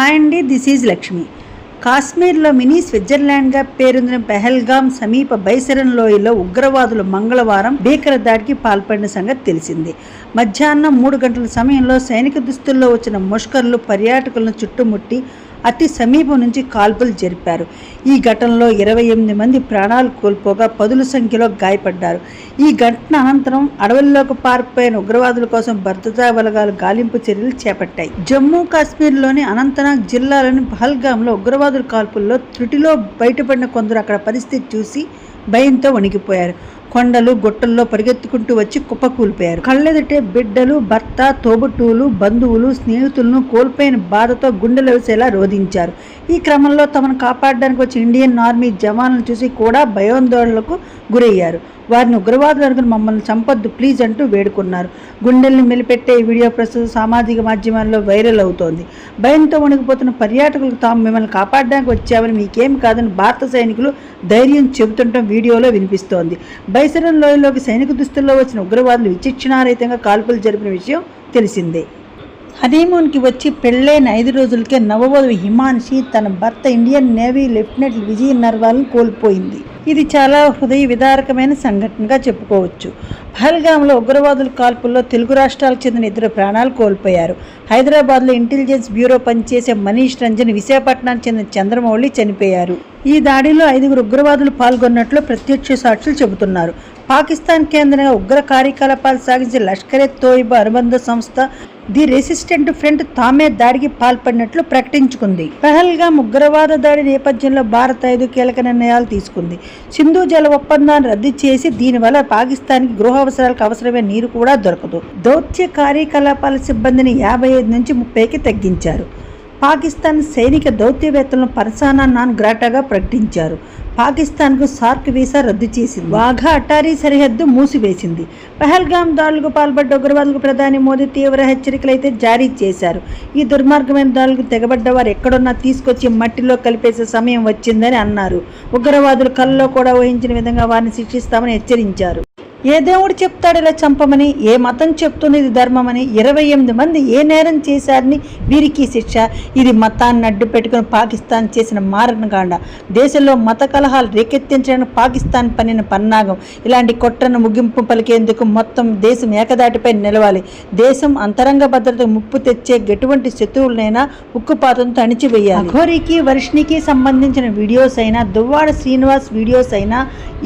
Hi అండి this is Lakshmi. కాశ్మీర్లో mini స్విట్జర్లాండ్గా పేరొందిన పెహల్గాం సమీప బైసరన్ లోయలో ఉగ్రవాదులు మంగళవారం భీకర దాడికి పాల్పడిన సంగతి తెలిసింది. మధ్యాహ్నం మూడు గంటల సమయంలో సైనిక దుస్తుల్లో వచ్చిన ముష్కర్లు పర్యాటకులను చుట్టుముట్టి అతి సమీపం నుంచి కాల్పులు జరిపారు. ఈ ఘటనలో ఇరవై ఎనిమిది మంది ప్రాణాలు కోల్పోగా పదుల సంఖ్యలో గాయపడ్డారు. ఈ ఘటన అనంతరం అడవుల్లోకి పారిపోయిన ఉగ్రవాదుల కోసం భద్రతా బలగాలు గాలింపు చర్యలు చేపట్టాయి. జమ్మూ కాశ్మీర్లోని అనంతనాగ్ జిల్లాలోని పహల్గామ్లో ఉగ్రవాదుల కాల్పుల్లో త్రుటిలో బయటపడిన కొందరు అక్కడ పరిస్థితి చూసి భయంతో వణికిపోయారు. కొండలు గొట్టల్లో పరిగెత్తుకుంటూ వచ్చి కుప్పకూలిపోయారు. కళ్ళెదుటే బిడ్డలు భర్త తోబుట్టువులు బంధువులు స్నేహితులను కోల్పోయిన బాధతో గుండెలు వేసేలా రోధించారు. ఈ క్రమంలో తమను కాపాడడానికి వచ్చిన ఇండియన్ ఆర్మీ జవాన్లను చూసి కూడా భయోందోళనలకు గురయ్యారు. వారిని ఉగ్రవాదులు అనుకుని మమ్మల్ని చంపొద్దు ప్లీజ్ అంటూ వేడుకున్నారు. గుండెల్ని మెలిపెట్టే ఈ వీడియో ప్రస్తుతం సామాజిక మాధ్యమాల్లో వైరల్ అవుతోంది. భయంతో వణికిపోతున్న పర్యాటకులకు తాము మిమ్మల్ని కాపాడడానికి వచ్చామని మీకేం కాదని భారత సైనికులు ధైర్యం చెబుతుండటం వీడియోలో వినిపిస్తోంది. బైసరన్ లోయలోకి సైనిక దుస్తుల్లో వచ్చిన ఉగ్రవాదులు విచక్షణారహితంగా కాల్పులు జరిపిన విషయం తెలిసిందే. హనీమూన్కి వచ్చి పెళ్ళైన ఐదు రోజులకే నవవధువు హిమాన్షి తన భర్త ఇండియన్ నేవీ లెఫ్టినెంట్ విజయ్ నర్వాల్ను కోల్పోయింది. ఇది చాలా హృదయ విదారకమైన సంఘటనగా చెప్పుకోవచ్చు. పహల్గాంలో ఉగ్రవాదుల కాల్పుల్లో తెలుగు రాష్ట్రాలకు చెందిన ఇద్దరు ప్రాణాలు కోల్పోయారు. హైదరాబాద్లో ఇంటెలిజెన్స్ బ్యూరో పనిచేసే మనీష్ రంజన్ విశాఖపట్నానికి చెందిన చంద్రమౌళి చనిపోయారు. ఈ దాడిలో ఐదుగురు ఉగ్రవాదులు పాల్గొన్నట్లు ప్రత్యక్ష సాక్షులు చెబుతున్నారు. పాకిస్తాన్ కేంద్రంగా ఉగ్ర కార్యకలాపాలు సాగించే లష్కరే తోయిబా అనుబంధ సంస్థ ది రెసిస్టెంట్ ఫ్రంట్ తామే దాడికి పాల్పడినట్లు ప్రకటించుకుంది. పెహల్గా ఉగ్రవాద దాడి నేపథ్యంలో భారత్ ఐదు కీలక నిర్ణయాలు తీసుకుంది. సింధు జల ఒప్పందాన్ని రద్దు చేసి దీనివల్ల పాకిస్తాన్కి గృహ అవసరాలకు అవసరమైన నీరు కూడా దొరకదు. దౌత్య కార్యకలాపాల సిబ్బందిని యాభై ఐదు నుంచి ముప్పైకి తగ్గించారు. పాకిస్తాన్ సైనిక దౌత్యవేత్తలను పర్సానా నాన్ గ్రాటాగా ప్రకటించారు. పాకిస్తాన్కు సార్క్ వీసా రద్దు చేసింది. వాఘా అటారీ సరిహద్దు మూసివేసింది. పహల్గాం దాడులకు పాల్పడ్డ ఉగ్రవాదులకు ప్రధాని మోదీ తీవ్ర హెచ్చరికలు అయితే జారీ చేశారు. ఈ దుర్మార్గమైన దాడులకు తెగబడ్డ వారు ఎక్కడున్నా తీసుకొచ్చి మట్టిలో కలిపేసే సమయం వచ్చిందని అన్నారు. ఉగ్రవాదులు కళ్ళలో కూడా ఊహించిన విధంగా వారిని శిక్షిస్తామని హెచ్చరించారు. ఏ దేవుడు చెప్తాడు ఇలా చంపమని? ఏ మతం చెప్తుంది ఇది ధర్మమని? ఇరవై ఎనిమిది మంది ఏ నేరం చేశారని వీరికి శిక్ష. ఇది మతాన్ని అడ్డు పెట్టుకుని పాకిస్తాన్ చేసిన మారణకాండ దేశంలో మత కలహాలు రేకెత్తించడానికి పాకిస్తాన్ పనిన పన్నాగం. ఇలాంటి కొట్టను ముగింపు పలికేందుకు మొత్తం దేశం ఏకదాటిపై నిలవాలి. దేశం అంతరంగ భద్రతకు ముప్పు తెచ్చే ఎటువంటి శత్రువులనైనా ఉక్కుపాతంతో అణిచివేయాలి. అఘోరికి వర్షిణికి సంబంధించిన వీడియోస్ అయినా దువ్వాడ శ్రీనివాస్ వీడియోస్ అయినా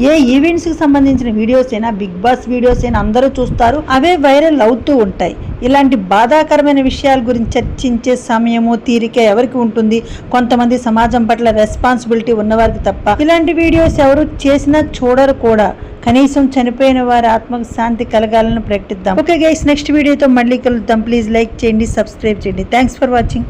ఏ ఈవెంట్స్కి సంబంధించిన వీడియోస్ అయినా బిగ్ బాస్ వీడియోస్ అని అందరూ చూస్తారు అవే వైరల్ అవుతూ ఉంటాయి. ఇలాంటి బాధాకరమైన విషయాల గురించి చర్చించే సమయము తీరిక ఎవరికి ఉంటుంది? కొంతమంది సమాజం పట్ల రెస్పాన్సిబిలిటీ ఉన్నవారికి తప్ప. ఇలాంటి వీడియోస్ ఎవరు చేసినా చూడరు కూడా. కనీసం చనిపోయిన వారి ఆత్మకు శాంతి కలగాలని ప్రకటిద్దాం ఓకే గైస్ నెక్స్ట్ వీడియోతో మళ్ళీ కలుద్దాం. ప్లీజ్ లైక్ చేయండి సబ్స్క్రైబ్ చేయండి. Thanks for watching